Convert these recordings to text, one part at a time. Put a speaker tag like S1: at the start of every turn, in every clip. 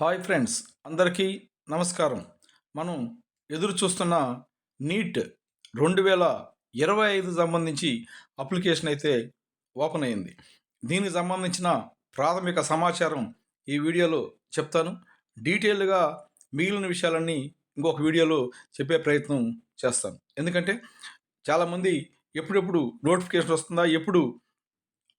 S1: Hi friends అందరికీ నమస్కారం. మనం ఎదురు చూస్తున్న నీట్ రెండు వేల ఇరవై ఐదు సంబంధించి అప్లికేషన్ అయితే ఓపెన్ అయింది. దీనికి సంబంధించిన ప్రాథమిక సమాచారం ఈ వీడియోలో చెప్తాను. డీటెయిల్గా మిగిలిన విషయాలన్నీ ఇంకొక వీడియోలో చెప్పే ప్రయత్నం చేస్తాను. ఎందుకంటే చాలామంది ఎప్పుడెప్పుడు నోటిఫికేషన్ వస్తుందా ఎప్పుడు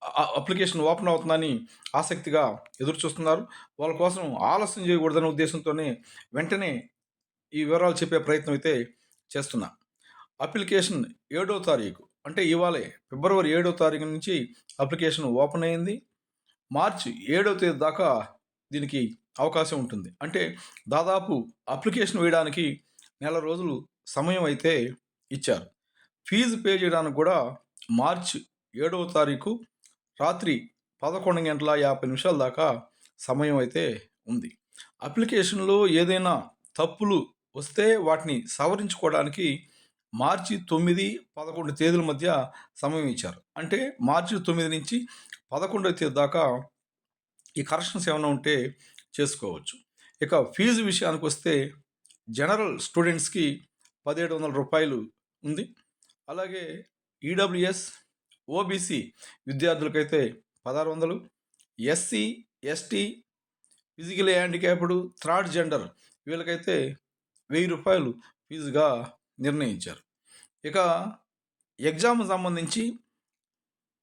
S1: అప్లికేషన్ ఓపెన్ అవుతుందని ఆసక్తిగా ఎదురు చూస్తున్నారు వాళ్ళ కోసం ఆలస్యం చేయకూడదనే ఉద్దేశంతోనే వెంటనే ఈ వివరాలు చెప్పే ప్రయత్నం అయితే చేస్తున్నా. అప్లికేషన్ ఏడో తారీఖు అంటే ఇవాళే ఫిబ్రవరి ఏడో తారీఖు నుంచి అప్లికేషన్ ఓపెన్ అయింది. మార్చి ఏడో తేదీ దాకా దీనికి అవకాశం ఉంటుంది. అంటే దాదాపు అప్లికేషన్ వేయడానికి నెల రోజులు సమయం అయితే ఇచ్చారు. ఫీజు పే చేయడానికి కూడా మార్చి ఏడవ తారీఖు రాత్రి పదకొండు గంటల యాభై నిమిషాల దాకా సమయం అయితే ఉంది. అప్లికేషన్లో ఏదైనా తప్పులు వస్తే వాటిని సవరించుకోవడానికి మార్చి తొమ్మిది పదకొండు తేదీల మధ్య సమయం ఇచ్చారు. అంటే మార్చి తొమ్మిది నుంచి పదకొండవ తేదీ దాకా ఈ కరెక్షన్స్ ఏమైనా ఉంటే చేసుకోవచ్చు. ఇక ఫీజు విషయానికి వస్తే జనరల్ స్టూడెంట్స్కి పదిహేడు వందల రూపాయలు ఉంది. అలాగే ఈడబ్ల్యూఎస్ ఓబీసీ విద్యార్థులకైతే పదహారు వందలు SC ST physical handicapped third gender వీళ్ళకైతే వెయ్యి రూపాయలు ఫీజుగా నిర్ణయించారు. ఇక ఎగ్జామ్ సంబంధించి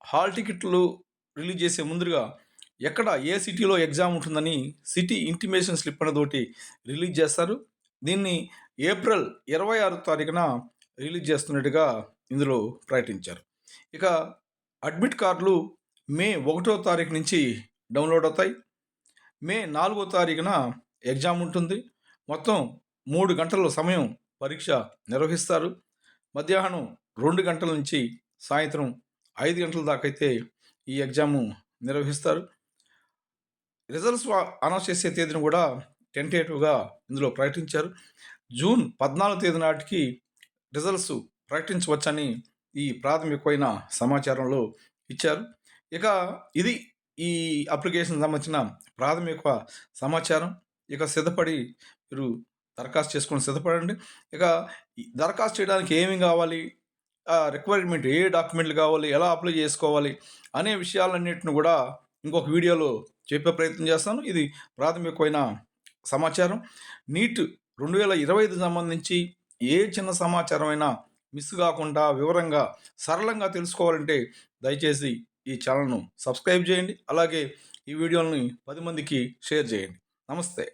S1: హాల్ టికెట్లు రిలీజ్ చేసే ముందుగా ఎక్కడ ఏ సిటీలో ఎగ్జామ్ ఉంటుందని సిటీ ఇంటిమేషన్ స్లిప్ అనేదోటి రిలీజ్ చేస్తారు. దీన్ని ఏప్రిల్ ఇరవై ఆరు తారీఖున రిలీజ్ చేస్తున్నట్టుగా ఇందులో ప్రకటించారు. ఇక అడ్మిట్ కార్డులు మే ఒకటో తారీఖు నుంచి డౌన్లోడ్ అవుతాయి. మే నాలుగో తారీఖున ఎగ్జామ్ ఉంటుంది. మొత్తం మూడు గంటల సమయం పరీక్ష నిర్వహిస్తారు. మధ్యాహ్నం రెండు గంటల నుంచి సాయంత్రం ఐదు గంటల దాకా అయితే ఈ ఎగ్జాము నిర్వహిస్తారు. రిజల్ట్స్ అనౌన్స్ చేసే తేదీని కూడా టెంటేటివ్గా ఇందులో ప్రకటించారు. జూన్ పద్నాలుగు తేదీ నాటికి రిజల్ట్స్ ప్రకటించవచ్చని ఈ ప్రాథమికమైన సమాచారంలో ఇచ్చారు. ఇక ఇది ఈ అప్లికేషన్ సంబంధించిన ప్రాథమిక సమాచారం. ఇక సిద్ధపడి మీరు దరఖాస్తు చేసుకొని సిద్ధపడండి. ఇక దరఖాస్తు చేయడానికి ఏమి కావాలి? రిక్వైర్మెంట్ ఏ డాక్యుమెంట్లు కావాలి? ఎలా అప్లై చేసుకోవాలి? అనే విషయాలన్నింటిని కూడా ఇంకొక వీడియోలో చెప్పే ప్రయత్నం చేస్తాను. ఇది ప్రాథమికమైన సమాచారం. నీట్ రెండు వేల ఇరవై ఐదు సంబంధించి ఏ చిన్న సమాచారమైనా మిస్ కాకుండా వివరంగా సరళంగా తెలుసుకోవాలంటే దయచేసి ఈ ఛానల్ను సబ్స్క్రైబ్ చేయండి. అలాగే ఈ వీడియోని పది మందికి షేర్ చేయండి. నమస్తే.